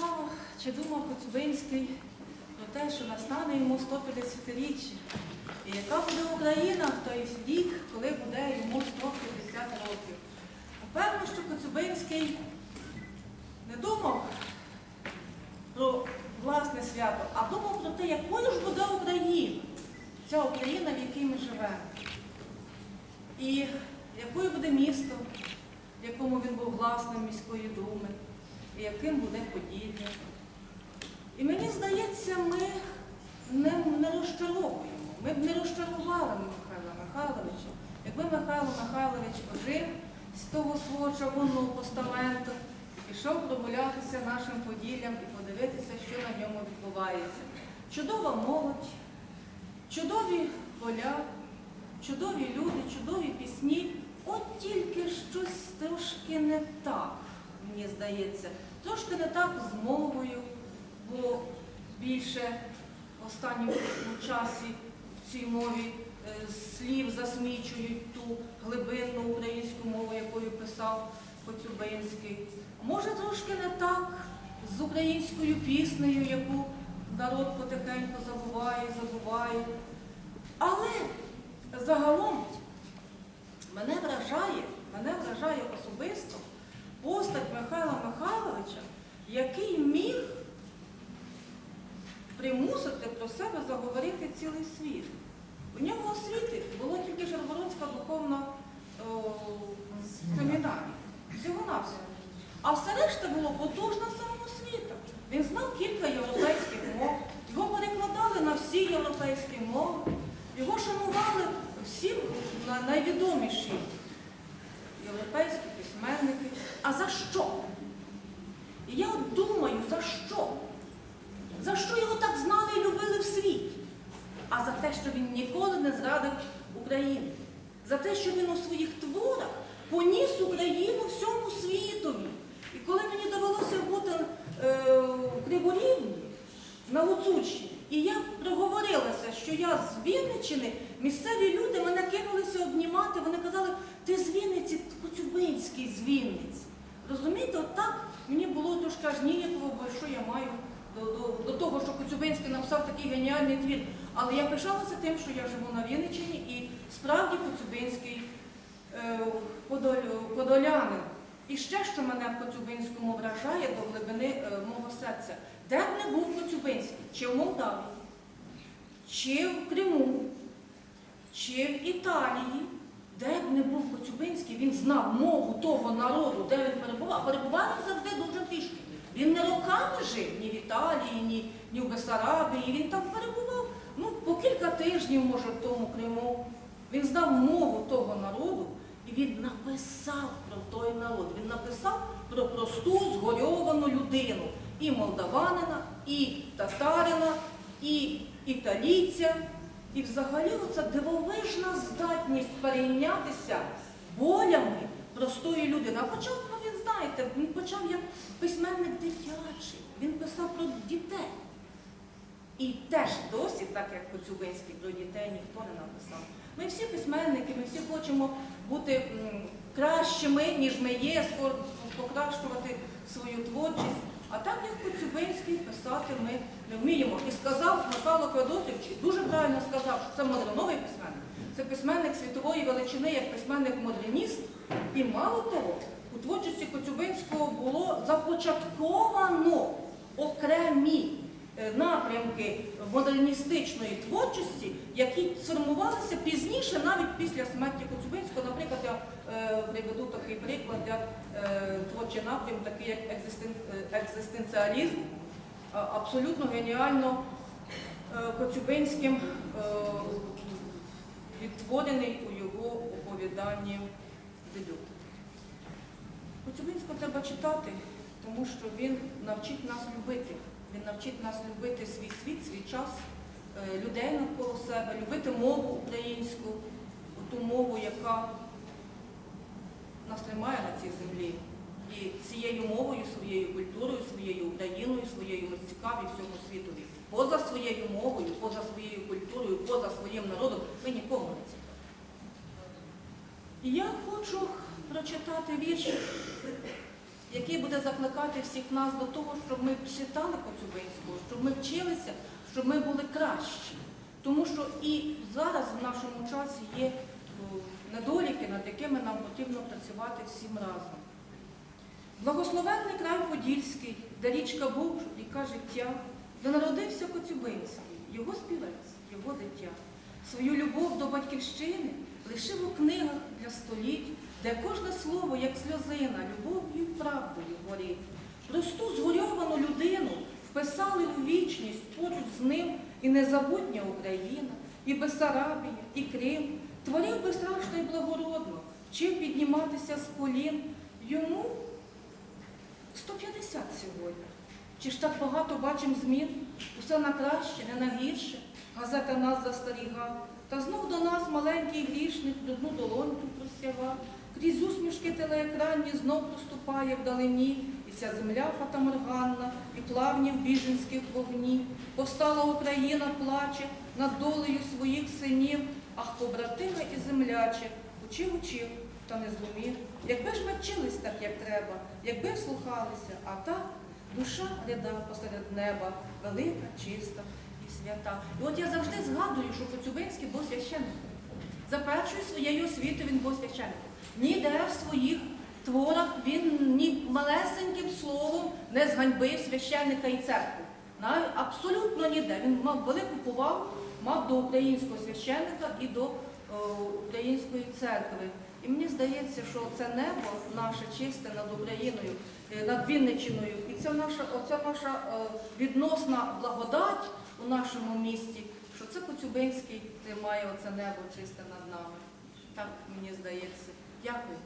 цікаво, чи думав Коцюбинський про те, що настане йому 150-річчя. І яка буде Україна в той вік, коли буде йому 150 років. Напевно, що Коцюбинський не думав про власне свято, а думав про те, якою ж буде Україна, ця Україна, в якій ми живемо. І якою буде місто, в якому він був власним міської думи, яким буде Поділля. І мені здається, ми не, не розчаровуємо. Ми б не розчарували Михайла Михайловича, якби Михайло Михайлович ожив з того свого чавунного постаменту пішов прогулятися нашим Поділлям і подивитися, що на ньому відбувається. Чудова молодь, чудові поля, чудові люди, чудові пісні. От тільки щось трошки не так, мені здається. Трошки не так з мовою, бо більше в останньому часі в цій мові е, слів засмічують ту глибинну українську мову, якою писав Коцюбинський. Може, трошки не так з українською піснею, яку народ потихеньку забуває, забуває. Але загалом мене вражає, мене вражає особисто постать Михайла Михайловича, який міг примусити про себе заговорити цілий світ. У нього освіти було тільки Жаргородська духовна семінарія. Всього-навсього. А все решта було потужна самоосвіта. Він знав кілька європейських мов, його перекладали на всі європейські мови, його шанували всі на- найвідоміші європейські письменники. А за що? І я от думаю, за що? За що його так знали і любили в світі? А за те, що він ніколи не зрадив Україну. За те, що він у своїх творах поніс Україну всьому світові. І коли мені довелося бути е, в Криворівні, на Гуцульщині, і я проговорилася, що я з Вінниччини, місцеві люди мене кинулися обнімати, вони казали, ти з Вінниці, Коцюбинський з Вінниці. Розумієте, от так мені було трошки аж ніяково, бо що я маю до, до, до того, що Коцюбинський написав такий геніальний твір. Але я пишалася тим, що я живу на Вінниччині і справді Коцюбинський е, подолю- подолянин. І ще, що мене в Коцюбинському вражає до глибини е, мого серця, де б не був Коцюбинський, чи в Молдаві, чи в Криму, чи в Італії, де б не був Коцюбинський, він знав мову того народу, де він перебував, а перебував він завжди дуже трішки. Він не роками жив ні в Італії, ні, ні в Бесарабії, він там перебував ну, по кілька тижнів, може, в тому Криму. Він знав мову того народу і він написав про той народ. Він написав про просту згорьовану людину. І молдаванина, і татарина, і італійця. І взагалі оця дивовижна здатність перейнятися болями простої людини. А почав, ну він знаєте, він почав як письменник дитячий, він писав про дітей. І теж досі, так як Коцюбинський, про дітей ніхто не написав. Ми всі письменники, ми всі хочемо бути кращими, ніж ми є, покращувати свою творчість. А так як Коцюбинський писати ми не вміємо. І сказав Михайло Феодосович, дуже правильно сказав, що це модерновий письменник. Це письменник світової величини, як письменник-модерніст. І мало того, у творчості Коцюбинського було започатковано окремі напрямки модерністичної творчості, які сформувалися пізніше, навіть після смерті Коцюбинського. Наприклад, я е, приведу такий приклад, як е, творчий напрям, такий як е, екзистенціалізм, абсолютно геніально е, Коцюбинським е, відтворений у його оповіданні дебют. Коцюбинського треба читати, тому що він навчить нас любити. Він навчить нас любити свій світ, свій час, е, людей навколо себе, любити мову українську, ту мову, яка нас тримає на цій землі. І цією мовою, своєю культурою, своєю Україною, своєю ми цікаві всьому світові. Поза своєю мовою, поза своєю культурою, поза своїм народом ми нікому не цікаві. Я хочу прочитати вірш який буде закликати всіх нас до того, щоб ми читали Коцюбинського, щоб ми вчилися, щоб ми були кращі. Тому що і зараз в нашому часі є е, недоліки, над якими нам потрібно працювати всім разом. Благословенний край Подільський, де річка Буг, ріка життя, де народився Коцюбинський, його співець, його дитя. Свою любов до батьківщини лишив у книгах для століть, де кожне слово, як сльозина, любов'ю і правдою горить. Просту згорьовану людину вписали у вічність поруч з ним і незабутня Україна, і Бесарабія, і Крим. Творив безстрашно і благородно, вчив підніматися з колін. Йому 150 сьогодні. Чи ж так багато бачимо змін? Усе на краще, не на гірше. Газета нас застерігав. Та знов до нас маленький грішник одну долоньку простягав. Крізь усмішки телеекранні знов проступає вдалині. І ця земля фатаморганна, і плавні в біженських вогні. Повстала Україна, плаче над долею своїх синів. Ах, побратиме і земляче, учив, учив, та не зумів. Якби ж ми вчились так, як треба, якби вслухалися, а так душа ряда посеред неба, велика, чиста і свята. І от я завжди згадую, що Коцюбинський був священником. За першою своєю освітою він був священником. Ніде в своїх творах він ні малесеньким словом не зганьбив священника і церкву. Навіть абсолютно ніде. Він мав велику повагу, мав до українського священника і до е, української церкви. І мені здається, що це небо наше чисте над Україною, е, над Вінниччиною, і це наша, оця наша е, відносна благодать у нашому місті, що це Коцюбинський тримає оце небо чисте над нами. Так мені здається. Дякую.